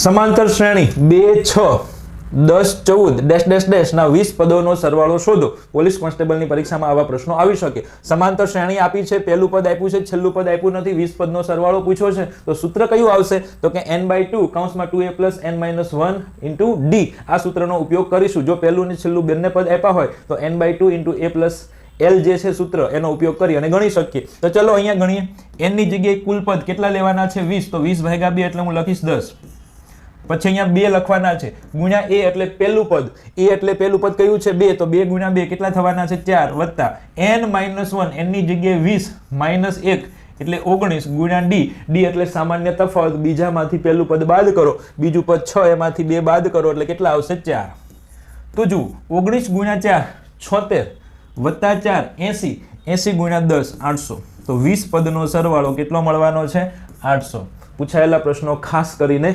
સમાંતર શ્રેણી, બે, છ, દસ, ચૌદ, ડેશ ડેશ ડેશ, ના વીસ પદોનો સરવાળો શોધો. પોલીસ કોન્સ્ટેબલની પરીક્ષામાં આવા પ્રશ્નો આવી શકે. સમાંતર શ્રેણી આપી છે, પહેલું પદ આપ્યું છે, છેલ્લું પદ આપ્યું નથી, વીસ પદનો સરવાળો પૂછ્યો છે. તો સૂત્ર કયું આવશે? તો કે n by two કાઉન્સમાં two a plus n minus one into d આ સૂત્રનો ઉપયોગ કરીશું. જો પહેલું ને છેલ્લું બંને પદ આપ્યા હોય, તો n by two into a plus l જે છે સૂત્ર, એનો ઉપયોગ કરી અને ગણી શકીએ. તો ચલો અહીંયા ગણીએ. એનની જગ્યાએ કુલ પદ કેટલા લેવાના છે? વીસ. તો વીસ ભાગ્યા બે એટલે હું લખીશ દસ. પછી અહીંયા બે લખવાના છે. ગુણ્યા એ એટલે પહેલું પદ. એ એટલે પહેલું પદ કયું છે? બે. તો બે ગુણ્યા બે કેટલા થવાના છે? ચાર વત્તા એન માઇનસ વન. એનની જગ્યાએ વીસ માઇનસ એક એટલે ઓગણીસ ગુણ્યા ડી. ડી એટલે સામાન્ય તફાવત. બીજામાંથી પહેલું પદ બાદ કરો. બીજું પદ છ, એમાંથી બે બાદ કરો એટલે કેટલા આવશે? ચાર. તો જુઓ, ઓગણીસ ગુણ્યા ચાર, છોતેર વત્તા ચાર, એસી. એસી ગુણ્યા દસ, આઠસો. તો વીસ પદનો સરવાળો કેટલો મળવાનો છે? આઠસો. પૂછાયેલા પ્રશ્નો ખાસ કરીને